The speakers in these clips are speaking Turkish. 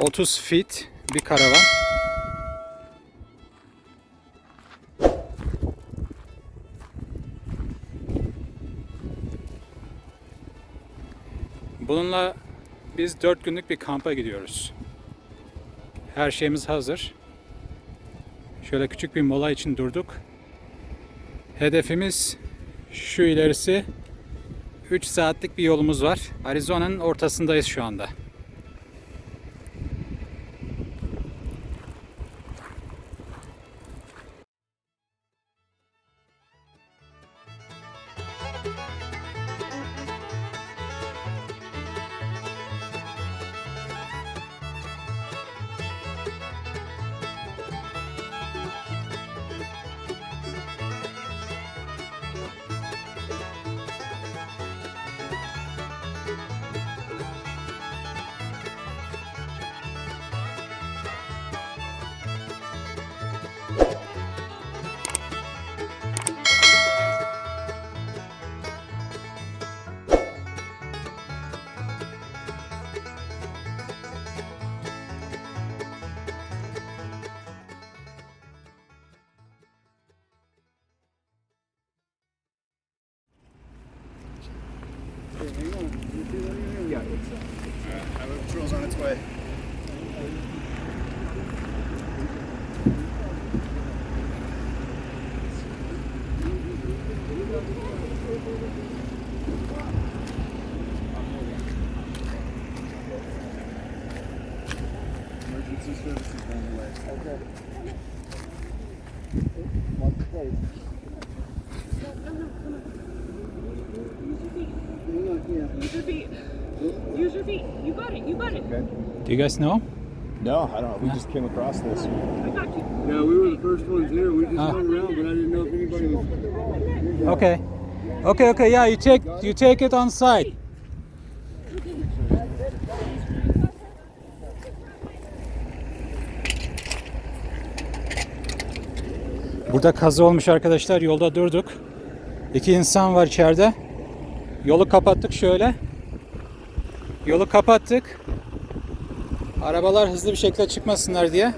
30 feet bir karavan. Bununla biz 4 günlük bir kampa gidiyoruz. Her şeyimiz hazır. Şöyle küçük bir mola için durduk. Hedefimiz şu ilerisi 3 saatlik bir yolumuz var. Arizona'nın ortasındayız şu anda. Emergency services on the way. Okay. Mark the place. Use your feet. Use your feet. You got it. You got it. Okay. Do you guys know? No, I don't. We just came across this. I got you. Yeah, we were the first ones here. We just Ah. hung around, but I didn't know if anybody was. Okay. Okay, okay, yeah, you take you take it on site. Burada kaza olmuş arkadaşlar. Yolda durduk. İki insan var içeride. Yolu kapattık şöyle. Yolu kapattık. Arabalar hızlı bir şekilde çıkmasınlar diye.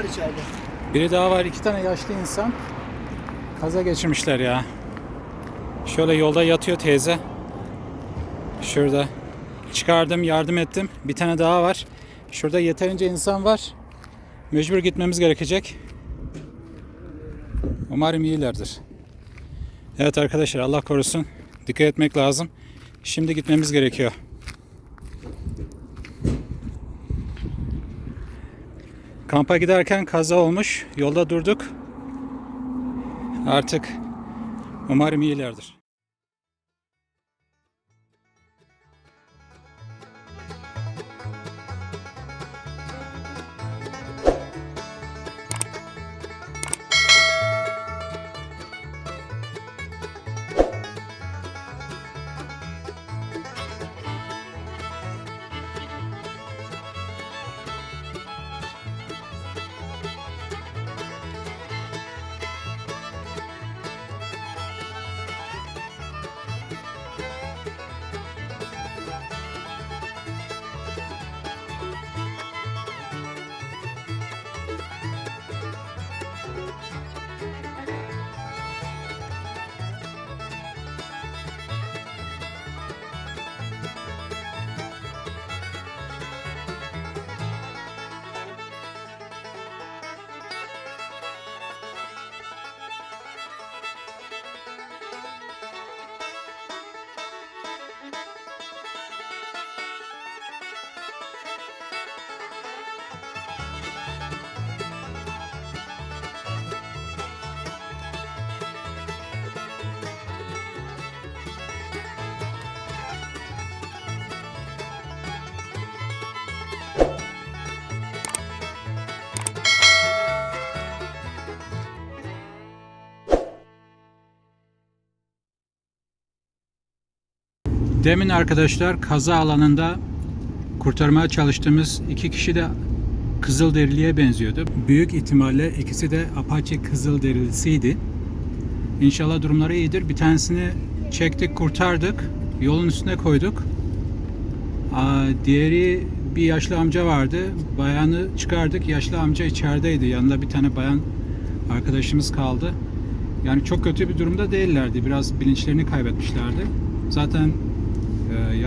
Var içeride? Biri daha var. iki tane yaşlı insan. Kaza geçirmişler ya. Şöyle yolda yatıyor teyze. Şurada. Çıkardım, yardım ettim. Bir tane daha var. Şurada yeterince insan var. Mecbur gitmemiz gerekecek. Umarım iyilerdir. Evet arkadaşlar Allah korusun. Dikkat etmek lazım. Şimdi gitmemiz gerekiyor. Kampa giderken kaza olmuş. Yolda durduk. Artık umarım iyilerdir. Demin arkadaşlar kaza alanında kurtarmaya çalıştığımız iki kişi de Kızılderili'ye benziyordu. Büyük ihtimalle ikisi de Apache Kızılderilisiydi. İnşallah durumları iyidir. Bir tanesini çektik, kurtardık. Yolun üstüne koyduk. Diğeri bir yaşlı amca vardı. Bayanı çıkardık. Yaşlı amca içerideydi. Yanında bir tane bayan arkadaşımız kaldı. Yani çok kötü bir durumda değillerdi. Biraz bilinçlerini kaybetmişlerdi. Zaten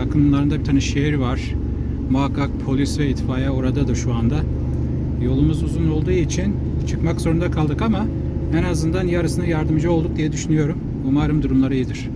yakınlarında bir tane şehir var. Muhakkak polis ve itfaiye oradadır şu anda. Yolumuz uzun olduğu için çıkmak zorunda kaldık ama en azından yarısına yardımcı olduk diye düşünüyorum. Umarım durumları iyidir.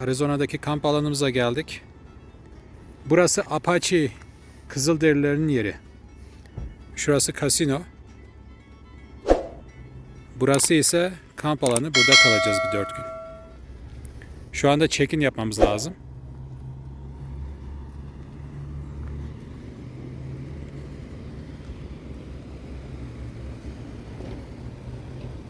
Arizona'daki kamp alanımıza geldik. Burası Apache Kızılderililerin yeri. Şurası kasino. Burası ise kamp alanı. Burada kalacağız bir dört gün. Şu anda check-in yapmamız lazım.